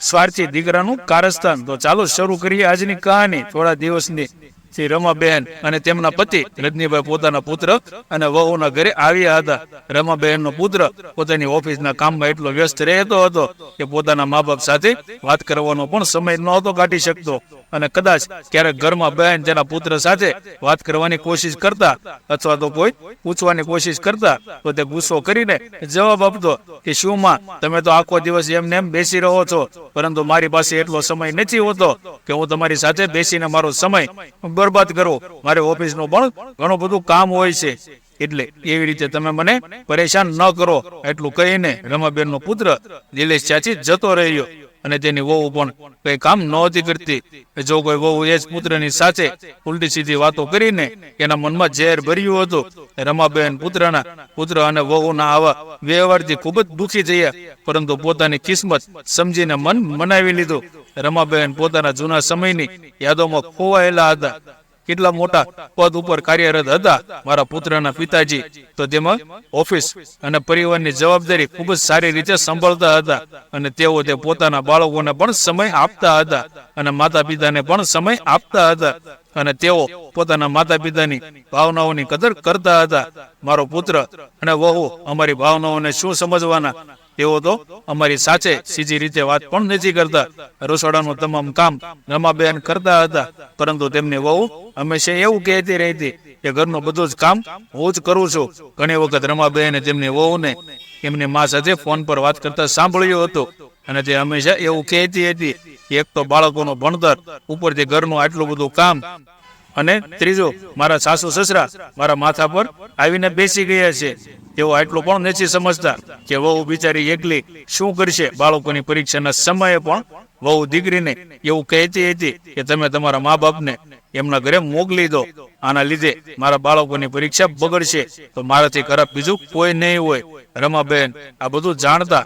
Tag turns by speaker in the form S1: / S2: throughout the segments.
S1: સ્વાર્થી દીકરાનું કારસ્તાન. તો ચાલો શરૂ કરીએ આજની કહાની. થોડા દિવસની શ્રી રમાબેન અને તેમના પતિ રજનીભાઈ પોતાના પુત્ર અને વહુના ઘરે આવ્યા હતા. રમાબેનનો પુત્ર પોતાની ઓફિસના કામમાં એટલો વ્યસ્ત રહેતો હતો કે પોતાના મા બાપ સાથે વાત કરવાનો પણ સમય નહોતો કાઢી શકતો. અને કદાચ ક્યારેક ઘરમાં બહેન તેના પુત્ર સાથે વાત કરવાની કોશિશ કરતા અથવા તો કોઈ પૂછવાની કોશિશ કરતા તો તે ગુસ્સો કરીને જવાબ આપતો કે શું માં, તમે તો આખો દિવસ એમને એમ બેસી રહો છો. પરંતુ મારી પાસે એટલો સમય નથી હોતો કે હું તમારી સાથે બેસીને મારો સમય બરબાદ કરો. મારે ઓફિસનું પણ ઘણું બધું કામ હોય છે. એટલે એવી રીતે તમે મને પરેશાન ન કરો. એટલું કહીને રમાબેનનો પુત્ર દિલેશ ચાચી જતો રહ્યો. અને તેની વહુ પણ કઈ કામ નહોતી કરતી. જો કોઈ વહુ એ જ પુત્રની સાથે ઉલટી સીધી વાતો કરીને એના મનમાં ઝેર ભર્યું હતું. રમાબેન પુત્રના પુત્ર અને વહુના આવા વ્યવહારથી ખૂબ જ દુઃખી થયા. પરંતુ પોતાની કિસ્મત સમજીને મન મનાવી લીધું. રમાબેન પોતાના જૂના સમયની યાદોમાં ખોવાયેલા હતા. કેટલા મોટા પદ ઉપર કાર્યરત હતા? મારા પુત્રના પિતાજી. તો તેમાં ઓફિસ અને પરિવારની જવાબદારી ખૂબ જ સારી રીતે સંભાળતા હતા અને તેઓ તે પોતાના બાળકોને પણ સમય આપતા હતા અને માતા પિતાને પણ સમય આપતા હતા અને તેઓ પોતાના માતા પિતાની ભાવનાઓની કદર કરતા હતા. મારો પુત્ર અને વહુ અમારી ભાવનાઓને શું સમજવાના? તેઓ તો અમારી સાચે સીધી રીતે વાત પણ નથી કરતા. રસોડાનું તમામ કામ રમાબેન કરતા હતા. પરંતુ તેમની વહુ હંમેશા એવું કહેતી રહેતી કે ઘરનું બધું જ કામ હું જ કરું છું. ઘણી વખત રમાબેને તેમની વહુને એમની મા સાથે ફોન પર વાત કરતા સાંભળ્યું હતું. અને તે હંમેશા એવું કહેતી હતી એક તો બાળકોનું ભણતર ઉપરથી ઘરનું આટલું બધું કામ અને ત્રીજું, મારા સાસુ સસરા મારા માથા પર આવીને બેસી ગયા છે. તેઓ આટલું પણ નથી સમજતા કે વહુ બિચારી એકલી શું કરશે? બાળકોની પરીક્ષાના સમયે પણ વહુ દીકરીને એવું કહેતી હતી કે તમે તમારા મા બાપને એમના ઘરે મોકલી દો. આના લીધે મારા બાળકોની પરીક્ષા બગડશે. તો મારાથી ખરાબ બીજું કોઈ નહીં હોય. રમાબેન, આ બધું જાણતા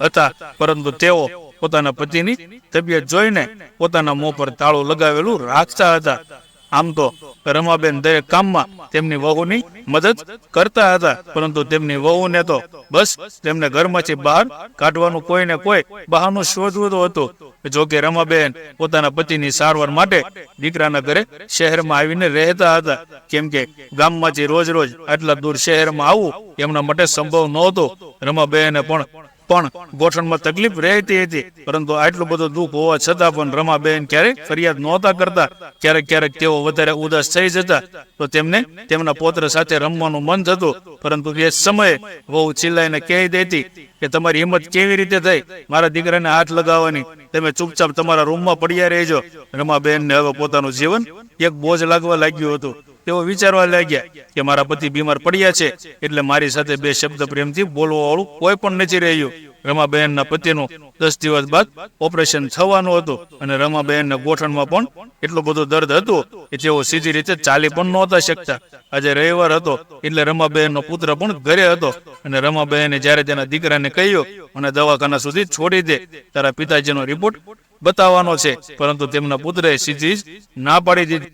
S1: હતા, પરંતુ તેઓ પોતાના પતિની તબિયત જોઈને પોતાના મોં પર તાળું લગાવેલું રાખતા હતા. આમ તો રમાબેન દરેક કામમાં તેમની વહુની મદદ કરતા હતા, પરંતુ તેમની વહુને તો બસ તેમને ઘરમાંથી બહાર કાઢવાનું કોઈ ને કોઈ બહાનું શોધવું હતું. જોકે રમાબેન પોતાના પતિની સારવાર માટે દીકરાના ઘરે શહેરમાં આવીને રહેતા હતા. કેમ કે ગામમાંથી રોજ રોજ આટલા દૂર શહેરમાં આવવું એમના માટે સંભવ નહોતું. રમાબેને પણ પણ ગોઠણમાં તકલીફ રહેતી હતી. પરંતુ આટલું બધું દુઃખ હોવા છતાં પણ રમાબેન ક્યારેક ફરિયાદ નહોતા કરતા. ક્યારેક ક્યારેક તેઓ વધારે ઉદાસ થઈ જતા. તો તેમને તેમના પોત્ર સાથે રમવાનું મન થતું. પરંતુ એ સમયે વહુ ચિલ્લાઈને કહી દેતી કે તમારી હિંમત કેવી રીતે થઈ? મારા દીકરાને હાથ લગાવવાની. તમે ચૂપચાપ તમારા રૂમમાં પડ્યા રહેજો. રમાબેનને હવે પોતાનું જીવન એક બોજ લાગવા લાગ્યું હતું. તેઓ વિચારવા લાગ્યા કે મારા પતિ બીમાર પડ્યા છે એટલે મારી સાથે બે શબ્દ પ્રેમથી બોલવા વાળું કોઈ પણ નથી રહ્યું. રમાબેનના પતિનું દસ દિવસ બાદ ઓપરેશન થવાનું હતું અને રમાબેનના ગોઠણમાં પણ એટલો બધો દર્દ હતો કે તેઓ સીધી રીતે ચાલી પણ નહોતા શકતા. આજે રવિવાર હતો એટલે રમાબેનનો પુત્ર પણ ઘરે હતો અને રમાબહેને જ્યારે તેના દીકરાને કહ્યું અને દવાખાના સુધી છોડી દે, તારા પિતાજીનો રિપોર્ટ બતાવવાનો છે. પરંતુ તેમના પુત્રએ સીધી ના પાડી દીધી.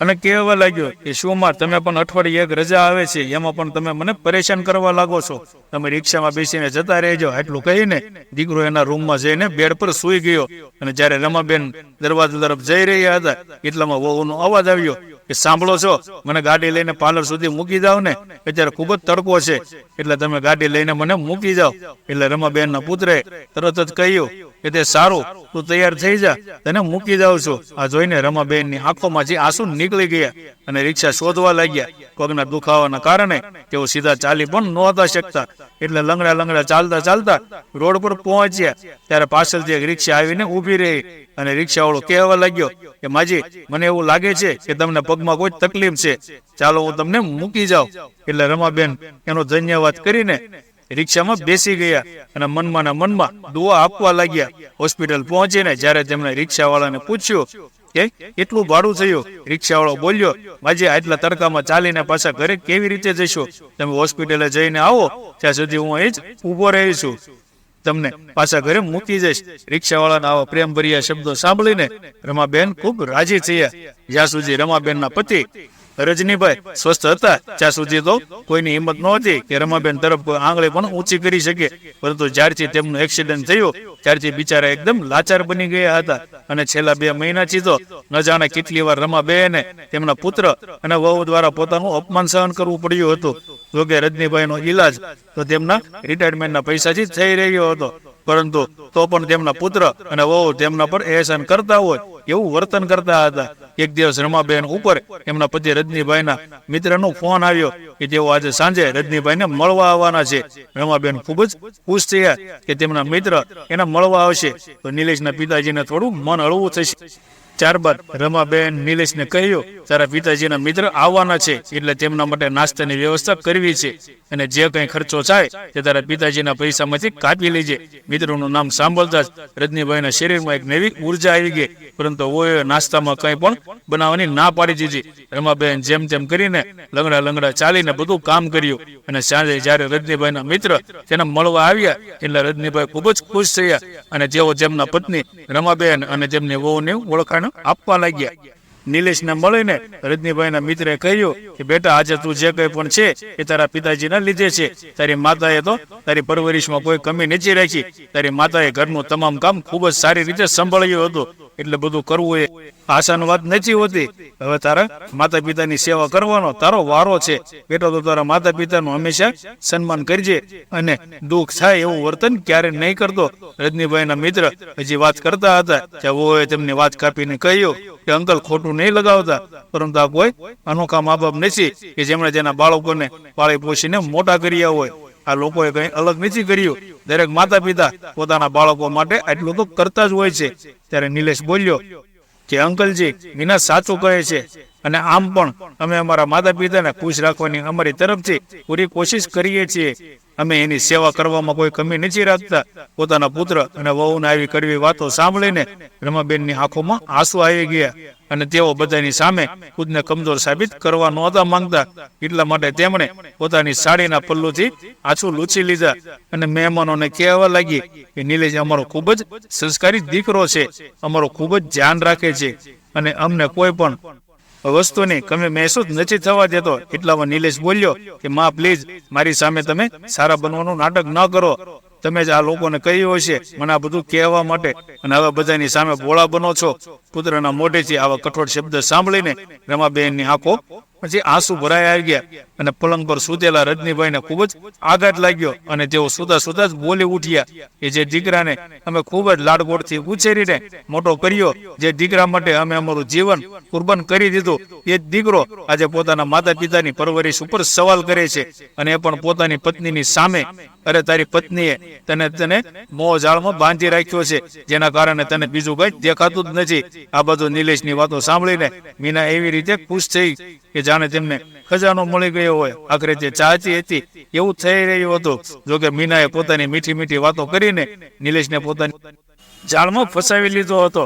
S1: અને કહેવા લાગ્યો કે શું માં તમે પણ અઠવાડિયે એક રજા આવે છે, એમાં પણ તમે મને પરેશાન કરવા લાગો છો. તમે રિક્ષામાં બેસીને જતા રહેજો, આટલું કહીને દીકરો એના રૂમમાં જઈને બેડ પર સૂઈ ગયો. અને જ્યારે રમાબેન દરવાજા તરફ જઈ રહ્યા હતા, એટલામાં વહુનો અવાજ આવ્યો કે સાંભળો છો, મને ગાડી લઈને પાર્લર સુધી મૂકી જાવ ને. અત્યારે ખૂબ જ તડકો છે, એટલે તમે ગાડી લઈને મને મૂકી જાઓ એટલે રમાબેનના પુત્રે તરત જ કહ્યું કે તે સારું, તું તૈયાર થઈ જા, તને મૂકી જાઉં છું. આ જોઈને રમાબેનની આંખોમાંથી આંસુ નીકળી ગયા અને રિક્ષા શોધવા લાગ્યા. પગના દુખાવાના કારણે તેઓ સીધા ચાલી પણ નહોતા શકતા. એટલે લંગડા લંગડા ચાલતા ચાલતા રોડ પર પહોંચ્યા. ત્યારે પાછળથી એક રિક્ષા આવીને ઊભી રહી અને રિક્ષાવાળો કહેવા લાગ્યો કે, માજી, મને એવું લાગે છે કે તમને પગમાં કોઈ તકલીફ છે. ચાલો હું તમને મૂકી જાઉં. એટલે રમાબેન એનો ધન્યવાદ કરીને રિક્ષામાં બેસી ગયા અને મનમાં મનમાં દુઆ આપવા લાગ્યા. હોસ્પિટલ પહોંચીને જ્યારે તેમણે રિક્ષાવાળાને પૂછ્યું કે એટલું ભાડું થયું? રિક્ષાવાળો બોલ્યો માજી આટલા તડકામાં ચાલીને પાછા ઘરે કેવી રીતે જશો તમે હોસ્પિટલે જઈને આવો ત્યાં સુધી હું અહીં જ ઊભો રહી છું તમને પાછા ઘરે મૂકી જઈશ. રિક્ષાવાળાના આવા પ્રેમભર્યા શબ્દો સાંભળીને રમાબેન ખૂબ રાજી થયા. જ્યાં સુધી રમાબેનના પતિ રજનીભાઈ સ્વસ્થ હતા? ત્યાં સુધી તો કોઈની હિંમત નહોતી કે રમાબેન તરફ કોઈ આંગળી પણ ઊંચી કરી શકે. પરંતુ જ્યારથી તેમનું એક્સિડન્ટ થયું ત્યારથી બિચારા એકદમ લાચાર બની ગયા હતા. અને છેલ્લા બે મહિનાથી તો ન જાણે કેટલી વાર રમાબેને તેમના પુત્ર અને વહુ દ્વારા પોતાનું અપમાન સહન કરવું પડ્યું હતું. જોકે રજનીભાઈનો ઈલાજ તો તેમના રિટાયરમેન્ટના પૈસાથી થઈ રહ્યો હતો. પરંતુ તો પણ તેમના પુત્ર અને વહુ તેમના પર એહસાન કરતા હોય એવું વર્તન કરતા હતા. એક દિવસ રમાબેન ઉપર એમના પતિ રજનીભાઈના મિત્રનો ફોન આવ્યો કે તેઓ આજે સાંજે રજનીભાઈને મળવા આવવાના છે. રમાબેન ખૂબ જ ખુશ થયા કે તેમના મિત્ર એને મળવા આવશે. તો નિલેશના પિતાજીને થોડું મન હળવું થશે. ત્યારબાદ રમાબેન નિલેશને કહ્યું, તારા પિતાજીના મિત્ર આવવાના છે, એટલે તેમના માટે નાસ્તાની વ્યવસ્થા કરવી છે. અને જે કંઈ ખર્ચો થાય, તે તારા પિતાજીના પૈસામાંથી કાપી લેજે. મિત્રોનું નામ સાંભળતા જ રજનીભાઈના શરીરમાં એક નવી ઊર્જા આવી ગઈ. પરંતુ ઓએ નાસ્તામાં કંઈ પણ બનાવવાની ના પાડી દીધી. રમાબેન જેમ તેમ કરીને લંગડા લંગડા ચાલીને બધું કામ કર્યું. અને સાંજે જ્યારે રજનીભાઈના મિત્ર તેને મળવા આવ્યા, એટલે રજનીભાઈ ખૂબ જ ખુશ થયા. અને તેઓ તેમના પત્ની રમાબેન અને તેમની વહુને ઓળખાણ આપવા લાગ્યા. નિલેશને મળીને રજનીભાઈના મિત્રે કહ્યું કે, બેટા, આજે તું જે કંઈ પણ છે એ તારા પિતાજીના લીધે છે. તારી માતાએ તો તારી પરવરિશમાં કોઈ કમી નથી રાખી. તારી માતાએ ઘરનું તમામ કામ ખૂબ જ સારી રીતે સંભાળ્યું હતું. એટલે બધું કરવું એ આસાન વાત નથી હોતી. હવે તારા માતા પિતાની સેવા કરવાનો તારો વારો છે. બેટો, તો તારા માતા પિતાનું હંમેશા સન્માન કરજે અને દુઃખ થાય એવું વર્તન ક્યારે નહીં કરતો. રજનીભાઈના મિત્ર હજી વાત કરતા હતા ત્યાં તેમની વાત કાપીને કહ્યું કે અંકલ ખોટું નહીં લગાવતા, પરંતુ આ કોઈ અનોખા મા બાપ નથી કે જેમણે તેના બાળકોને પાળી પોષીને મોટા કર્યા હોય. આ લોકોએ કઈ અલગ નથી કર્યું. દરેક માતા પિતા પોતાના બાળકો માટે આટલું તો કરતા જ હોય છે. ત્યારે નિલેશ બોલ્યો, કે અંકલજી વિના સાચું કહે છે. અને આમ પણ અમે અમારા માતા પિતાને ખુશ રાખવાની અમારી તરફથી પૂરી કોશિશ કરીએ છીએ. અમે એની સેવા કરવામાં કોઈ કમી નથી રાખતા. પોતાના પુત્ર અને વહુને આવી કરવી વાતો સાંભળીને રમાબેનની આંખોમાં આંસુ આવી ગયા. અને તેઓ બધાની સામે ખુદને કમજોર સાબિત કરવા નહોતા માંગતા. એટલા માટે તેમણે પોતાની સાડીના પલ્લુથી આછું લૂછી લીધા. અને મહેમાનોને કહેવા લાગી કે, નિલેશ, અમારો ખૂબ જ સંસ્કારી દીકરો છે. અમારો ખૂબ જ ધ્યાન રાખે છે. અને અમને કોઈ પણ વસ્તુની કમી મહેસૂસ નથી થવા દેતો. એટલામાં નિલેશ બોલ્યો કે, માં, પ્લીઝ, મારી સામે તમે સારા બનવાનું નાટક ન કરો. તમે જ આ લોકોને કહ્યું હશે, મને આ બધું કહેવા માટે. અને હવે બધાની સામે બોળા બનો છો. પુત્રના મોઢેથી આવા કઠોર શબ્દ સાંભળીને રમાબેનની આંખો પછી આંસુ ભરાઈ આવી ગયા અને પલંગ પર સુતેલા રજનીભાઈને ખૂબ જ આઘાત લાગ્યો અને તેઓ સુતા સુતા જ બોલી ઉઠ્યા કે જે દીકરાને અમે ખૂબ જ લાડકોડથી ઉછેરીને મોટો કર્યો, જે દીકરા માટે અમે અમારું જીવન કુરબાન કરી દીધું. એ દીકરો આજે પોતાના માતા પિતાની પરવરિશ ઉપર સવાલ કરે છે અને એ પણ પોતાની પત્નીની સામે. અરે, તારી પત્નીએ તને તને મોહ જાળમાં બાંધી રાખ્યો છે, જેના કારણે તને બીજું કઈ દેખાતું જ નથી. આ બધું નિલેશની વાતો સાંભળીને મીના એવી રીતે ખુશ થઈ કે જાણે તેમને ખજાનો મળી ગયો હોય. આખરે જે ચાહતી હતી, એવું થઈ રહ્યું હતું. જોકે મીનાએ પોતાની મીઠી મીઠી વાતો કરીને નિલેશને પોતાની જાળમાં ફસાવી લીધો હતો.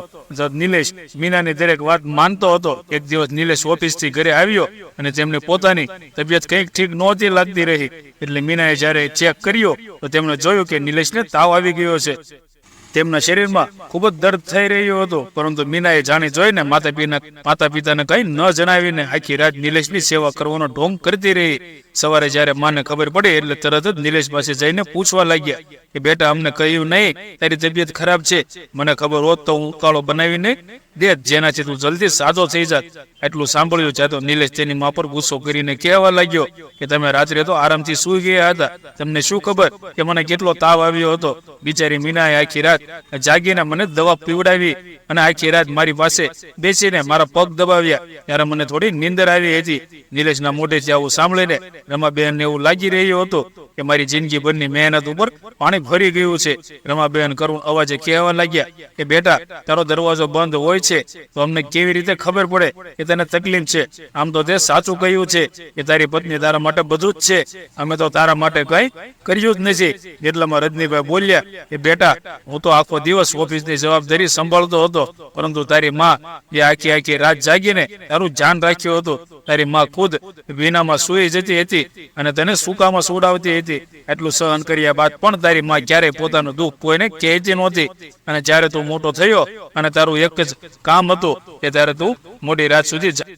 S1: નિલેશ મીનાની દરેક વાત માનતો હતો. એક દિવસ નિલેશ ઓફિસથી ઘરે આવ્યો અને તેમની પોતાની તબિયત કંઈક ઠીક નહોતી લાગતી રહી. એટલે મીનાએ જ્યારે ચેક કર્યો, તો તેમણે જોયું કે નિલેશને તાવ આવી ગયો છે. તેમના શરીરમાં ખૂબ જ દર્દ થઈ રહ્યો હતો, પરંતુ મીનાએ જાણી જોઈને માતા પિતાને માતા પિતાને કઈ ન જણાવીને આખી રાત નિલેશની સેવા કરવાનો ઢોંગ કરતી રહી. સવારે જ્યારે માને ખબર પડી એટલે તરત જ નિલેશ પાસે જઈને પૂછવા લાગ્યા કે, બેટા, અમને કહ્યું નહીં, તારી તબિયત ખરાબ છે. મને ખબર હોત તો હું ઉકાળો બનાવીને દે, જેનાથી તું જલ્દી સાજો થઈ જાત. એટલું સાંભળ્યું છે તો નિલેશ તેની મા પર ગુસ્સો કરીને કહેવા લાગ્યો કે, તમે રાત્રે તો આરામથી સૂઈ ગયા હતા. તમને શું ખબર કે મને કેટલો તાવ આવ્યો હતો? બિચારી મીનાએ આખી રાત જાગીને મને દવા પીવડાવી. અને આખી રાત મારી પાસે બેસીને મારા પગ દબાવ્યા. ત્યારે મને થોડી નીંદર આવી હતી. નિલેશના મોઢેથી આવું સાંભળીને રમાબેનને એવું લાગી રહ્યું હતું કે મારી જિંદગી ભરની મહેનત ઉપર પાણી ભરી ગયું છે. રમાબેન કરુણ અવાજે કહેવા લાગ્યા કે, બેટા, તારો દરવાજો બંધ હોય છે. તો અમને કેવી રીતે ખબર પડે કે તને તકલીફ છે? આમ તો તે સાચું કહ્યું છે કે તારી પત્ની તારા માટે બધું જ છે. અમે તો તારા માટે કઈ કર્યું જ નથી. એટલામાં રજનીભાઈ બોલ્યા કે, બેટા, હું તો આખો દિવસ ઓફિસની જવાબદારી સંભાળતો હતો. પરંતુ તારી માં એ આખી આખી રાત જાગીને તારું ધ્યાન રાખ્યું હતું. તારી માં ખુદ વીણામાં સૂઈ જતી હતી અને તને સુકામાં સુડાવતી હતી. એટલું સહન કર્યા બાદ પણ તારી માં ક્યારેય પોતાનું દુઃખ કોઈને કહેતી નહોતી. અને જ્યારે તું મોટો થયો અને તારું એક જ કામ હતું કે ત્યારે તું મોટી રાત સુધી જા-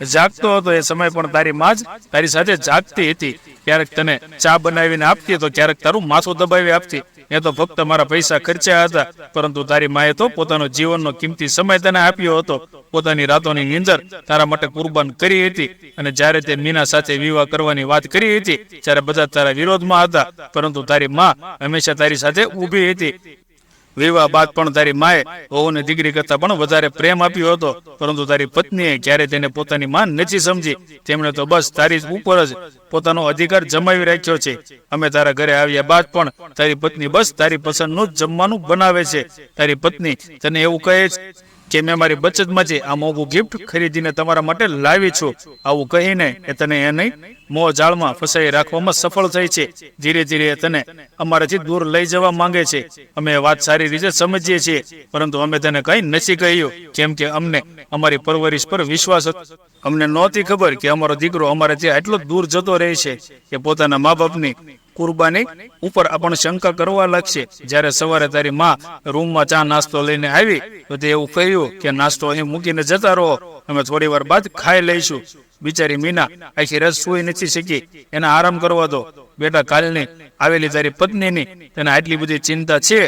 S1: જાગતો હતો. એ સમય પણ તારી માં જ તારી સાથે જાગતી હતી. ક્યારેક તને ચા બનાવીને આપતી તો ક્યારેક તારું માથું દબાવી આપતી. એ તો ફક્ત મારા પૈસા ખર્ચ્યા હતા, પરંતુ તારી માએ તો પોતાનો જીવનનો કિંમતી સમય તને આપ્યો હતો. પોતાની રાતોની નીંદર તારા માટે કુરબાન કરી હતી અને જ્યારે તે મીના સાથે વિવાહ કરવાની વાત કરી હતી, ત્યારે બધા તારા વિરોધમાં હતા, પરંતુ તારી માં હંમેશા તારી સાથે ઊભી હતી. વિવાહ બાદ પણ તારી માએ વહુને દીકરી કરતા પણ વધારે પ્રેમ આપ્યો હતો. પરંતુ તારી પત્નીએ ક્યારે તેને પોતાની માન નથી સમજી. તેમણે તો બસ તારી ઉપર જ પોતાનો અધિકાર જમાવી રાખ્યો છે. અમે તારા ઘરે આવ્યા બાદ પણ તારી પત્ની બસ તારી પસંદનું જ જમવાનું બનાવે છે. તારી પત્ની તને એવું કહે છે કે, મેં મારી બચતમાંથી આ મોંઘું ગિફ્ટ ખરીદીને તમારા માટે લાવી છું. આવું કહીને એ તને એ નહીં મોં જાળમાં ફસાઈ રાખવામાં સફળ થઈ છે. ધીરે ધીરે તને અમારાથી દૂર લઈ જવા માંગે છે. અમે વાત સારી રીતે સમજીએ છીએ, પરંતુ અમે તને કંઈ નથી કહ્યું. કેમ કે અમને અમારી પરવરિશ પર વિશ્વાસ હતો. અમને નહોતી ખબર કે અમારો દીકરો અમારાથી આટલો દૂર જતો રહે છે કે પોતાના મા બાપની કુરબાની ઉપર આપણને શંકા કરવા લાગશે. જ્યારે સવારે તારી માં રૂમમાં ચા નાસ્તો લઈને આવી, તો તે એવું કહ્યું કે, નાસ્તો અહીં મૂકીને જતા રહો. અમે થોડી વાર બાદ ખાઈ લઈશું. બિચારી મીના આખી રસ સુઈ નથી શકી. એને આરામ કરવા દો બેટા, કાલની આવેલી તારી પત્નીની તને આટલી બધી ચિંતા છે?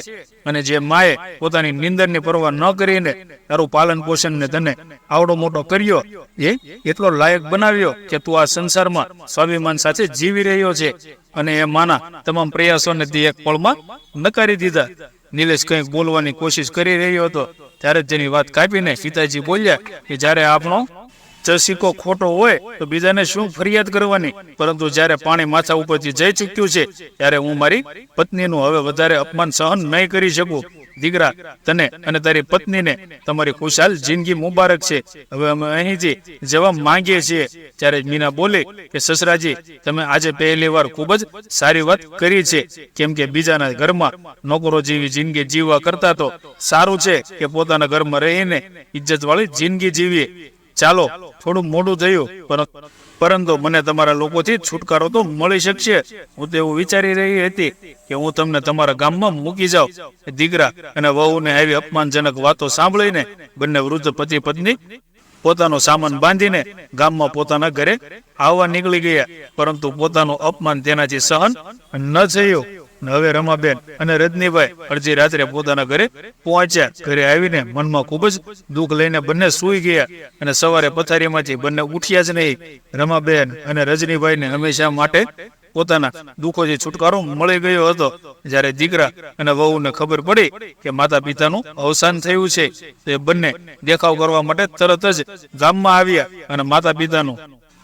S1: અને જે માએ પોતાની નિંદરની પરવા ન કરીને તારું પાલન પોષણ ને તને આવડો મોટો કર્યો, એ એટલો લાયક બનાવ્યો કે તું આ સંસારમાં સ્વાભિમાન સાથે જીવી રહ્યો છે. અને એ માના તમામ પ્રયાસોને તે એક પળમાં નકારી દીધા. નિલેશ કંઈક બોલવાની કોશિશ કરી રહ્યો હતો. ત્યારે તેની વાત કાપીને પિતાજી બોલ્યા કે, જ્યારે આપણો ચસિકો ખોટો હોય તો બીજાને શું ફરિયાદ કરવાની? પરંતુ જ્યારે પાણી માથા ઉપરથી જઈ ચૂક્યું છે, ત્યારે હું મારી પત્નીનું હવે વધારે અપમાન સહન નહીં કરી શકું. દીકરા, તને અને તારી પત્નીને તમારી ખુશાલ જિંદગી મુબારક છે. હવે અમે અહીંથી જવા માંગીએ છીએ. ત્યારે મીના બોલી કે, સસરાજી, તમે આજે પહેલી વાર ખૂબ જ સારી વાત કરી છે. કેમ કે બીજાના ઘરમાં નોકરો જેવી જિંદગી જીવવા કરતા તો સારું છે કે પોતાના ઘરમાં રહીને ઇજ્જત વાળી જિંદગી જીવીએ. ચાલો, થોડું મોડું થયું પરંતુ મને તમારા લોકોથી છુટકારો તો મળી શકશે. હું તો એવું વિચારી રહી હતી કે હું તમને તમારા ગામમાં મૂકી જાઉં. દીકરા અને વહુને આવી અપમાનજનક વાતો સાંભળીને બંને વૃદ્ધ પતિ પત્ની પોતાનો સામાન બાંધીને ગામમાં પોતાના ઘરે આવવા નીકળી ગયા. પરંતુ પોતાનું અપમાન તેનાથી સહન ન થયું. હવે રમાબેન અને રજનીભાઈ અડધી રાત્રે પોતાના ઘરે પહોંચ્યા. ઘરે આવીને મનમાં ખૂબ જ દુઃખ લઈને બંને સૂઈ ગયા અને સવારે પથારીમાંથી બંને ઉઠ્યા જ નહીં. રમાબેન અને રજનીભાઈને હંમેશા માટે પોતાના દુઃખોથી છુટકારો મળી ગયો હતો. જ્યારે દીકરા અને વહુને ખબર પડી કે માતા પિતાનું અવસાન થયું છે, તો એ બંને દેખાવ કરવા માટે તરત જ ગામમાં આવ્યા અને માતા પિતાનું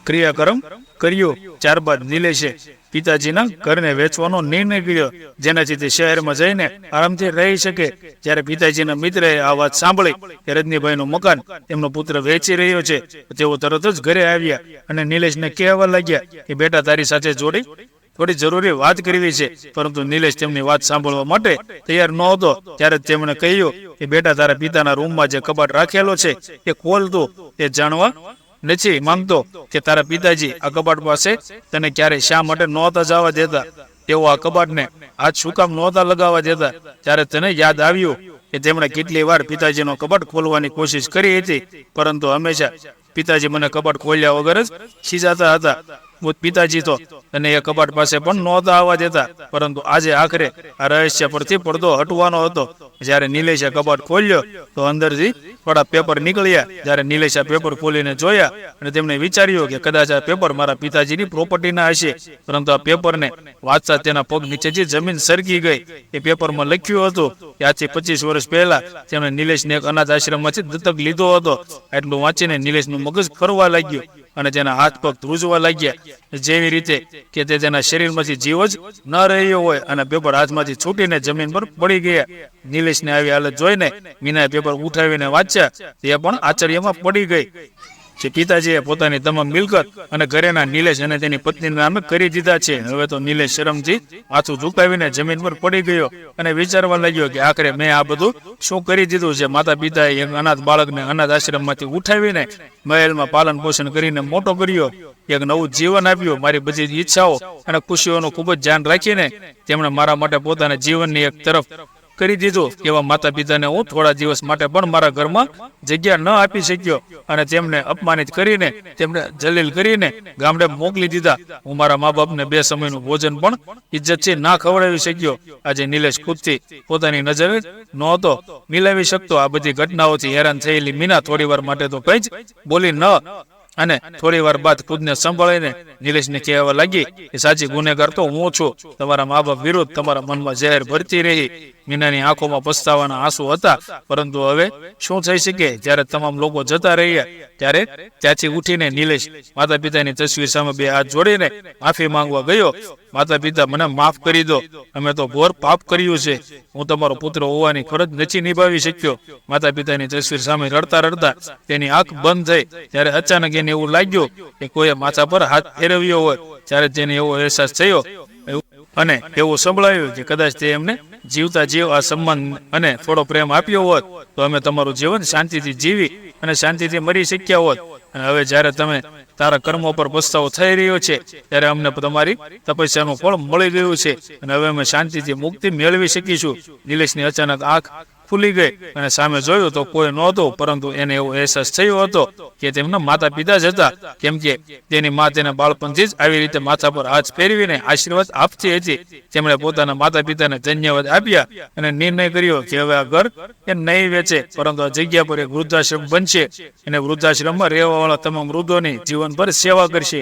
S1: ક્રિયાકર્મ કર્યો. ત્યારબાદ નિલેશે પિતાજીના ઘરને વેચવાનો નિર્ણય કર્યો, જેનાથી તે શહેરમાં જઈને આરામથી રહી શકે. જ્યારે પિતાજીના મિત્રએ આ વાત સાંભળી કે રજનીભાઈનું મકાન તેમનો પુત્ર વેચી રહ્યો છે. તેઓ તરત જ ઘરે આવ્યા અને નિલેશને કહેવા લાગ્યા કે, બેટા, તારી સાથે જોડી, થોડી જરૂરી વાત કરવી છે. પરંતુ નિલેશ તેમની વાત સાંભળવા માટે તૈયાર નહોતો. ત્યારે તેમણે કહ્યું કે, બેટા, તારા પિતાના રૂમમાં જે કબાટ રાખેલો છે તે ખોલ તો. તે જાણવા નથી માંગતો કે તારા પિતાજી આ કબાટ પાસે તને ક્યારે શા માટે નહોતા જવા દેતા? તેઓ આ કબાટને હાથ શું કામ નહોતા લગાવવા દેતા? ત્યારે તને યાદ આવ્યું કે તેમણે કેટલી વાર પિતાજીનો કબાટ ખોલવાની કોશિશ કરી હતી, પરંતુ હંમેશા પિતાજી મને કબાટ ખોલ્યા વગર જ ખીજાતા હતા. પિતાજી તો. અને એ કબાટ પાસે પણ નહોતા આવવા દેતા. પરંતુ આજે આખરે આ રહસ્ય પરથી પડદો હટવાનો હતો. જ્યારે નિલેશે કબાટ ખોલ્યો, તો અંદરથી થોડા પેપર નીકળ્યા. જ્યારે નિલેશા પેપર ખોલીને જોયા અને તેમણે વિચાર્યું કે કદાચ આ પેપર મારા પિતાજીની પ્રોપર્ટીના હશે. પરંતુ આ પેપરને વાંચતા તેના પગ નીચેથી જમીન સરકી ગઈ. એ પેપરમાં લખ્યું હતું કે આજથી પચીસ વર્ષ પહેલા તેમણે નિલેશને એક અનાથ આશ્રમમાંથી દત્તક લીધો હતો. એટલું વાંચીને નિલેશનું મગજ ફરવા લાગ્યું. અને તેના હાથ પગ ધ્રુજવા લાગ્યા. જેવી રીતે કે તે તેના શરીરમાંથી જીવ જ ન રહ્યો હોય અને પેપર હાથમાંથી છૂટીને જમીન પર પડી ગયા. નિલેશને આવી હાલત જોઈને મીનાએ પેપર ઉઠાવીને વાંચ્યા. તે પણ આશ્ચર્યમાં પડી ગઈ. જે પિતાજીએ પોતાની તમામ મિલકત અને ઘરેના નિલેશ અને તેની પત્નીના નામે કરી દીધા છે. હવે તો નિલેશ શરમજી માથું ઝુકાવીને જમીન પર પડી ગયો અને વિચારવા લાગ્યો કે આખરે મેં આ બધું શું કરી દીધું છે? માતા પિતાએ એક અનાથ બાળકને અનાથ આશ્રમમાંથી ઉઠાવીને મહેલમાં પાલન પોષણ કરીને મોટો કર્યો. એક નવું જીવન આપ્યું. મારી બધી ઈચ્છાઓ અને ખુશીઓનું ખૂબ જ ધ્યાન રાખીને તેમણે મારા માટે પોતાના જીવનની એક તરફ કરી દીધો. એવા માતા પિતાને હું થોડા દિવસ માટે પણ મારા ઘરમાં જગ્યા ન આપી શક્યો અને તેમને અપમાનિત કરીને, તેમને જલીલ કરીને ગામડે મોકલી દીધા. હું મારા મા બાપને બે સમયનું ભોજન પણ ઇજ્જતથી ના ખવડાવી શક્યો. આજે નિલેશ ખુદથી પોતાની નજરે નહોતો મિલાવી શકતો. આ બધી ઘટનાઓથી હેરાન થયેલી મીના થોડી વાર માટે તો કઈ જ બોલી ન અને થોડી વાર બાદ ખુદને સંભાળીને નિલેશને કહેવા લાગી કે સાચી ગુનેગાર તો હું છું. તમારા મા બાપ વિરુદ્ધ તમારા મનમાં ઝેર ભરતી રહી. મીનાની આંખોમાં પસ્તાવાના આંસુ હતા. પરંતુ હવે શું થઈ શકે? જ્યારે તમામ લોકો જતા રહ્યા ત્યારે ત્યાંથી ઉઠીને નિલેશ માતા પિતાની તસવીર સામે બે હાથ જોડીને માફી માંગવા ગયો. માતા પિતા મને માફ કરી દો. અમે તો ઘોર પાપ કર્યું છે. હું તમારો પુત્ર હોવાની ફરજ નથી નિભાવી શક્યો. માતા પિતાની તસવીર સામે રડતા રડતા તેની આંખ બંધ થઈ ત્યારે અચાનક એને એવું લાગ્યું કે કોઈએ માથા પર હાથ ફેરવ્યો હોય ત્યારે તેને એવો અહેસાસ થયો અને એવું સંભળાયું કે કદાચ તે એમને જીવતા જીવ આ સન્માન અને થોડો પ્રેમ આપ્યો હોત, તો અમે તમારું જીવન શાંતિથી જીવી અને શાંતિથી મરી શક્યા હોત. અને હવે જ્યારે તમે તારા કર્મો પર પસ્તાવો થઈ રહ્યો છે, ત્યારે અમને તમારી તપસ્યાનું ફળ મળી ગયું છે. અને હવે અમે શાંતિથી મુક્તિ મેળવી શકીશું. નિલેશની અચાનક આંખ ખુલી ગઈ. અને સામે જોયું તો કોઈ નહોતું, પરંતુ એને એવો અહેસાસ થયો હતો કે તેમના માતા પિતા જ હતા. કેમ કે તેની મા તેના બાળપણથી જ આવી રીતે માથા પર હાથ ફેરવીને આશીર્વાદ આપતી હતી. તેમણે પોતાના માતા પિતાને ધન્યવાદ આપ્યા અને નિર્ણય કર્યો કે હવે આ ઘર એ નહીં વેચે, પરંતુ આ જગ્યા પર એક વૃદ્ધાશ્રમ બનશે. અને વૃદ્ધાશ્રમમાં રહેવાવાળા તમામ વૃદ્ધોની જીવનભર સેવા કરશે.